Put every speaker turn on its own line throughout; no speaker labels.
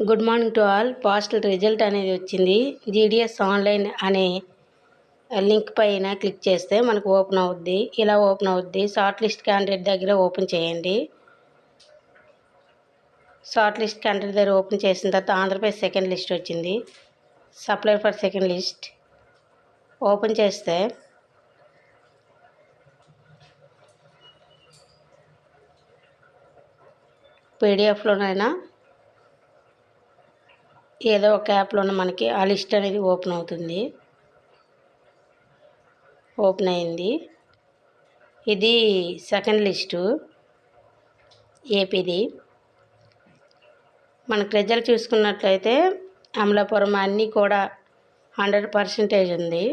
Good morning to all. Postal result అనేది వచ్చింది. GDS online అనే లింక్ పైన క్లిక్ చేస్తే మనకు ఓపెన్ అవుద్ది. ఇలా ఓపెన్ అవుద్ది. షార్ట్ లిస్ట్ క్యాండిడేట్ దగ్గర ఓపెన్ చేయండి. షార్ట్ లిస్ట్ క్యాండిడేట్ దగ్గర ఓపెన్ చేసిన తర్వాత ఆంధ్రప్రదేశ్ సెకండ్ లిస్ట్ వచ్చింది. Supply for second list open చేస్తే పీడిఎఫ్లోనైనా ఏదో ఒక యాప్లోనే మనకి ఆ లిస్ట్ అనేది ఓపెన్ అవుతుంది. ఓపెన్ అయింది. ఇది సెకండ్ లిస్టు. ఏపీది. మనకు రిజల్ట్ చూసుకున్నట్లయితే అమలాపురం అన్నీ కూడా హండ్రెడ్ పర్సెంటేజ్ ఉంది.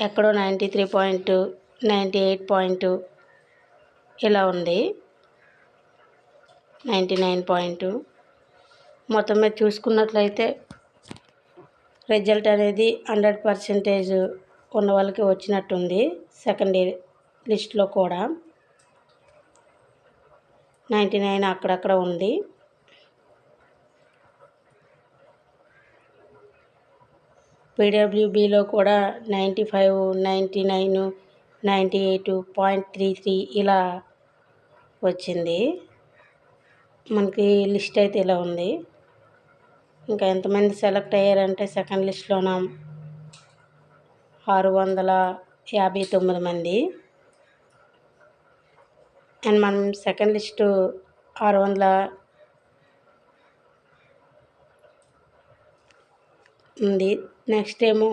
ఎక్కడో ninety three point ninety eight point ఇలా ఉంది. నైంటీ నైన్ పాయింట్ మొత్తం మీద చూసుకున్నట్లయితే రిజల్ట్ అనేది హండ్రెడ్ పర్సెంటేజ్ ఉన్న వాళ్ళకి వచ్చినట్టుంది సెకండ్ లిస్ట్లో కూడా. నైంటీ నైన్ అక్కడక్కడ ఉంది. పీడబ్ల్యూబీలో కూడా ninety five ninety nine ninety eight point three three ఇలా వచ్చింది. మనకి లిస్ట్ అయితే ఇలా ఉంది. ఇంకా ఎంతమంది సెలెక్ట్ అయ్యారంటే సెకండ్ లిస్ట్లోన ఆరు వందల యాభై తొమ్మిది మంది. అండ్ మనం సెకండ్ లిస్టు ఆరు వందల ఉంది. నెక్స్ట్ ఏమో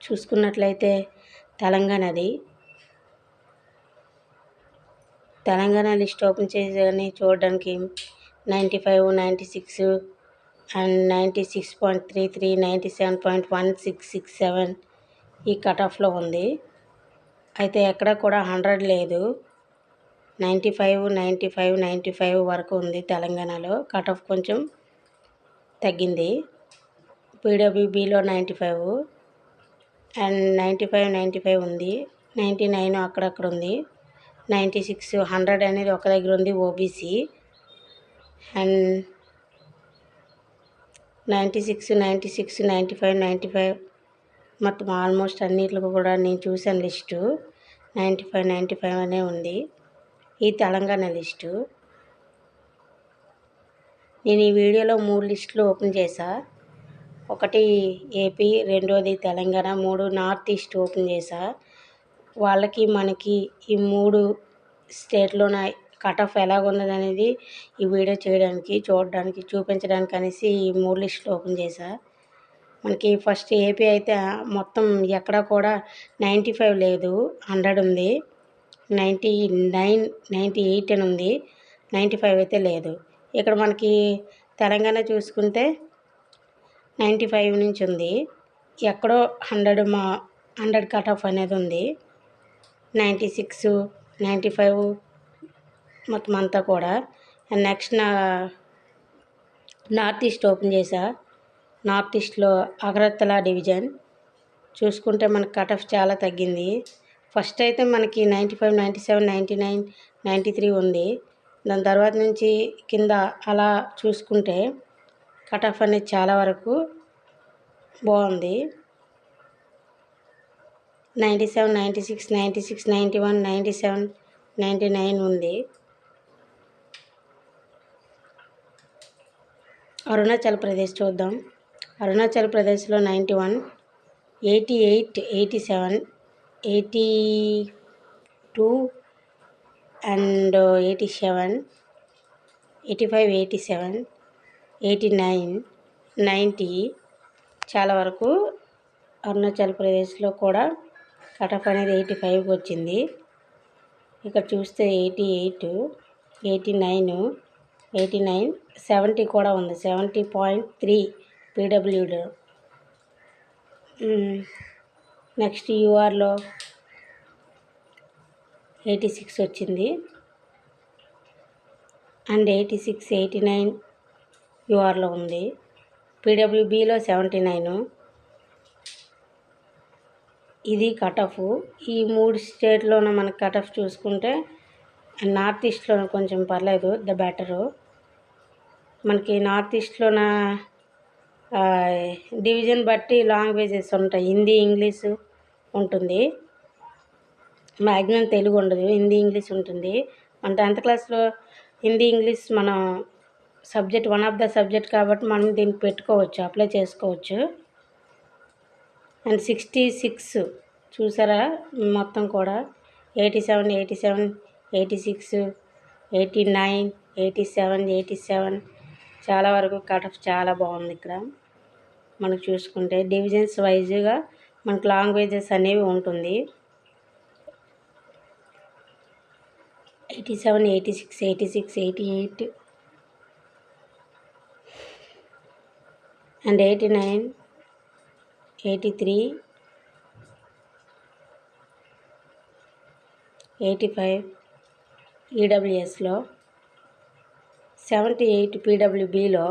చూసుకున్నట్లయితే తెలంగాణది. తెలంగాణ లిస్ట్ ఓపెన్ చేసి చూడడానికి ninety five ninety six and ninety six point three three ninety seven point one six six seven ఈ కట్ ఆఫ్లో ఉంది. అయితే ఎక్కడ కూడా హండ్రెడ్ లేదు. Ninety five ninety five ninety five వరకు ఉంది తెలంగాణలో. కట్ ఆఫ్ కొంచెం తగ్గింది. పీడబ్ల్యూబీలో ninety five and ninety five ninety five ఉంది. నైంటీ నైన్ అక్కడక్కడ ఉంది. నైంటీ సిక్స్ హండ్రెడ్ అనేది ఒక దగ్గర ఉంది OBC. And ninety six ninety six ninety five ninety five మొత్తం ఆల్మోస్ట్ అన్నిటికి కూడా నేను చూసాను list. Ninety five ninety five అనే ఉంది. ఈ తెలంగాణ లిస్టు. నేను ఈ వీడియోలో మూడు లిస్టులు ఓపెన్ చేశా. ఒకటి ఏపీ రెండోది తెలంగాణ మూడు నార్త్ ఈస్ట్ ఓపెన్ చేశా. వాళ్ళకి మనకి ఈ మూడు స్టేట్లోన కట్ ఆఫ్ ఎలాగున్నది అనేది ఈ వీడియో చేయడానికి చూడడానికి చూపించడానికి అనేసి ఈ మూడు లిస్టులు ఓపెన్ చేశా. మనకి ఫస్ట్ ఏపీ అయితే మొత్తం ఎక్కడ కూడా నైంటీ ఫైవ్ లేదు హండ్రెడ్ ఉంది. నైంటీ నైన్ నైంటీ ఎయిట్ అని ఉంది. నైంటీ ఫైవ్ అయితే లేదు. ఇక్కడ మనకి తెలంగాణ చూసుకుంటే నైంటీ ఫైవ్ నుంచి ఉంది. ఎక్కడో హండ్రెడ్ మా హండ్రెడ్ కట్ ఆఫ్ అనేది ఉంది. నైంటీ సిక్స్ నైంటీ ఫైవ్ మొత్తం అంతా కూడా. అండ్ నెక్స్ట్ నా నార్త్ ఈస్ట్ ఓపెన్ చేసా నార్త్ ఈస్ట్లో అగరత్తల డివిజన్. చూసుకుంటే మనకి కట్ ఆఫ్ చాలా తగ్గింది. ఫస్ట్ అయితే మనకి ninety five ninety seven ninety nine ninety three ఉంది. దాని తర్వాత నుంచి కింద అలా చూసుకుంటే కట్ ఆఫ్ అనేది చాలా వరకు బాగుంది. Ninety seven ninety six ninety six ninety one ninety seven ninety nine ఉంది. అరుణాచల్ ప్రదేశ్ చూద్దాం. అరుణాచల్ ప్రదేశ్లో ninety one eighty eight eighty seven eighty two and eighty seven eighty five eighty seven eighty nine ninety చాలా వరకు అరుణాచల్ ప్రదేశ్లో కూడా కటఫ్ అనేది ఎయిటీ ఫైవ్కి వచ్చింది. ఇక్కడ చూస్తే eighty eight eighty nine eighty nine seventy కూడా ఉంది. సెవెంటీ పాయింట్ త్రీ పీడబ్ల్యూలో నెక్స్ట్ యూఆర్లో ఎయిటీ సిక్స్ వచ్చింది. And eighty six eighty nine యూఆర్లో ఉంది. పీడబ్ల్యూబీలో సెవెంటీ నైన్. ఇది కట్ ఆఫ్ ఈ మూడు స్టేట్లోనూ మనకు కట్ ఆఫ్ చూసుకుంటే నార్త్ ఈస్ట్లో కొంచెం పర్లేదు ద బెటరు. మనకి నార్త్ ఈస్ట్లోన డివిజన్ బట్టి లాంగ్వేజెస్ ఉంటాయి. హిందీ ఇంగ్లీషు ఉంటుంది. మ్యాక్సిమం తెలుగు ఉండదు. హిందీ ఇంగ్లీష్ ఉంటుంది. మన టెన్త్ క్లాస్లో హిందీ ఇంగ్లీష్ మనం subject one of the subject కాబట్టి మనం దీనికి పెట్టుకోవచ్చు అప్లై చేసుకోవచ్చు. అండ్ సిక్స్టీ సిక్స్ చూసారా? మొత్తం కూడా eighty seven eighty seven eighty six eighty nine eighty seven eighty seven చాలా వరకు కట్ ఆఫ్ చాలా బాగుంది ఇక్కడ. మనకు చూసుకుంటే డివిజన్స్ వైజ్గా మనకు లాంగ్వేజెస్ అనేవి ఉంటుంది. Eighty seven eighty six eighty six eighty eight and eighty nine eighty three eighty five ఈడబ్ల్యూఎస్లో seventy eight పీడబ్ల్యూబీలో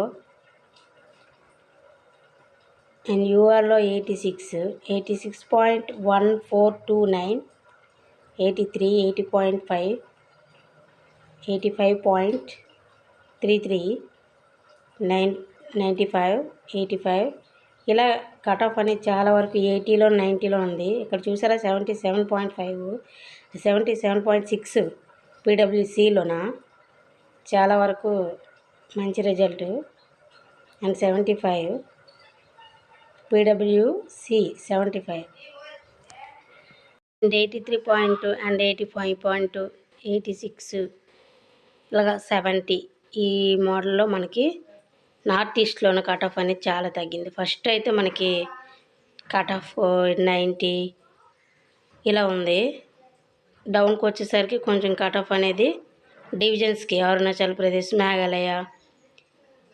and యూఆర్లో eighty six eighty six point one four two nine eighty three eighty point five eighty five point three three nine ninety five eighty five. ఇలా cut off అనేది చాలా వరకు ఎయిటీలో నైంటీలో ఉంది. ఇక్కడ చూసారా? Seventy seven point five seventy seven point six పీడబ్ల్యూసీలోనా? చాలా వరకు మంచి result. And seventy five. PWC seventy five. And eighty three point and eighty five point eighty six. ఇలాగా సెవెంటీ. ఈ మోడల్లో మనకి నార్త్ ఈస్ట్లోనే కట్ ఆఫ్ అనేది చాలా తగ్గింది. ఫస్ట్ అయితే మనకి కట్ ఆఫ్ నైంటీ ఇలా ఉంది. డౌన్కి వచ్చేసరికి కొంచెం కట్ ఆఫ్ అనేది డివిజన్స్కి అరుణాచల్ ప్రదేశ్ మేఘాలయ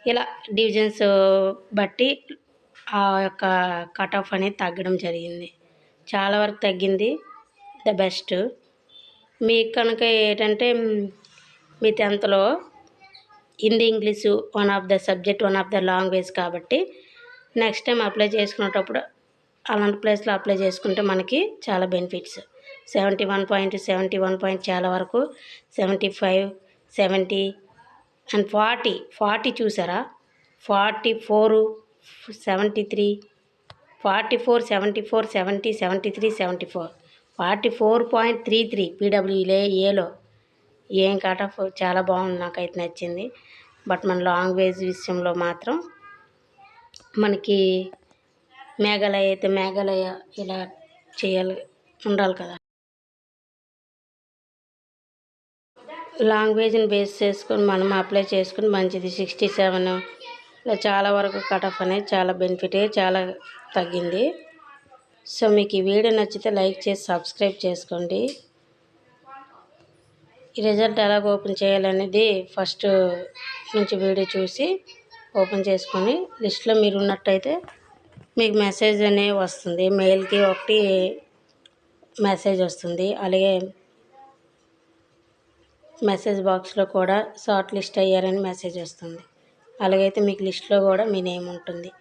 ఇలా డివిజన్స్ బట్టి ఆ యొక్క కట్ ఆఫ్ అనేది తగ్గడం జరిగింది. చాలా వరకు తగ్గింది. The best. మీకు కనుక ఏంటంటే మీ టెన్త్లో Hindi English one of the subject one of the language కాబట్టి నెక్స్ట్ టైం అప్లై చేసుకునేటప్పుడు అలాంటి ప్లేస్లో అప్లై చేసుకుంటే మనకి చాలా benefits. Seventy one point seventy one point చాలా వరకు seventy five seventy and forty. Forty చూసారా? Forty four seventy three forty four seventy four seventy seventy three seventy four. Forty four point three three పీడబ్ల్యూలే ఏలో ఏం cut off చాలా బాగుంది నాకైతే నచ్చింది. But మన లాంగ్వేజ్ విషయంలో మాత్రం మనకి మేఘాలయ అయితే మేఘాలయ ఇలా చేయాలి ఉండాలి కదా. లాంగ్వేజ్ని బేస్ చేసుకొని మనం అప్లై చేసుకుని మంచిది. సిక్స్టీ సెవెన్ ఇలా చాలా వరకు కట్ ఆఫ్ అనేది చాలా బెనిఫిట్ చాలా తగ్గింది. సో మీకు ఈ వీడియో నచ్చితే లైక్ చేసి సబ్స్క్రైబ్ చేసుకోండి. ఈ రిజల్ట్ ఎలా ఓపెన్ చేయాలనేది ఫస్ట్ నుంచి వీడియో చూసి ఓపెన్ చేసుకొని లిస్ట్లో మీరు ఉన్నట్టయితే మీకు మెసేజ్ అనేది వస్తుంది. మెయిల్కి ఒకటి మెసేజ్ వస్తుంది. అలాగే మెసేజ్ బాక్స్లో కూడా షార్ట్ లిస్ట్ అయ్యారని మెసేజ్ వస్తుంది. అలాగైతే మీకు లిస్ట్లో కూడా మీ నేమ్ ఉంటుంది.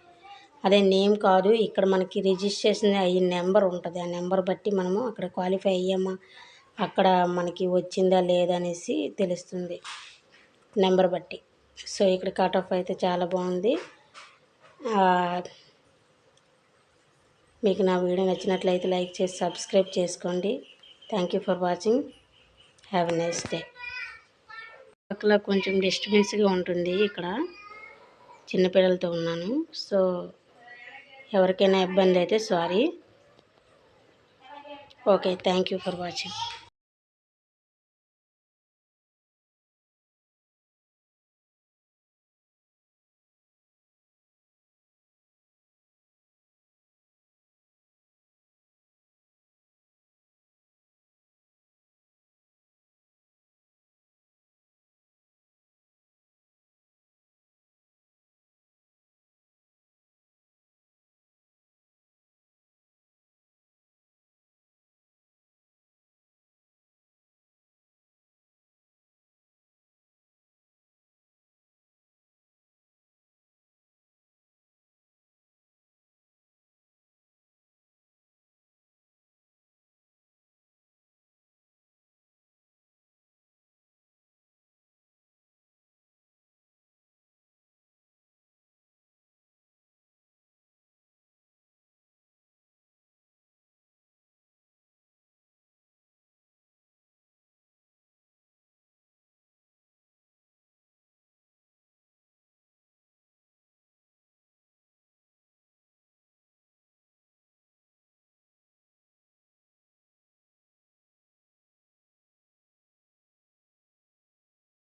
అదే నేమ్ కాదు ఇక్కడ మనకి రిజిస్ట్రేషన్ అయిన నెంబర్ ఉంటుంది. ఆ నెంబర్ బట్టి మనము అక్కడ క్వాలిఫై అయ్యామా అక్కడ మనకి వచ్చిందా లేదా అనేసి తెలుస్తుంది నెంబర్ బట్టి. సో ఇక్కడ కట్ ఆఫ్ అయితే చాలా బాగుంది. మీకు నా వీడియో నచ్చినట్లయితే లైక్ చేసి సబ్స్క్రైబ్ చేసుకోండి. Thank you for watching. Have a nice day. పక్కల కొంచెం డిస్టర్బెన్స్గా ఉంటుంది ఇక్కడ. చిన్నపిల్లలతో ఉన్నాను. సో ఎవరికైనా ఇబ్బంది అయితే sorry. Okay thank you for watching.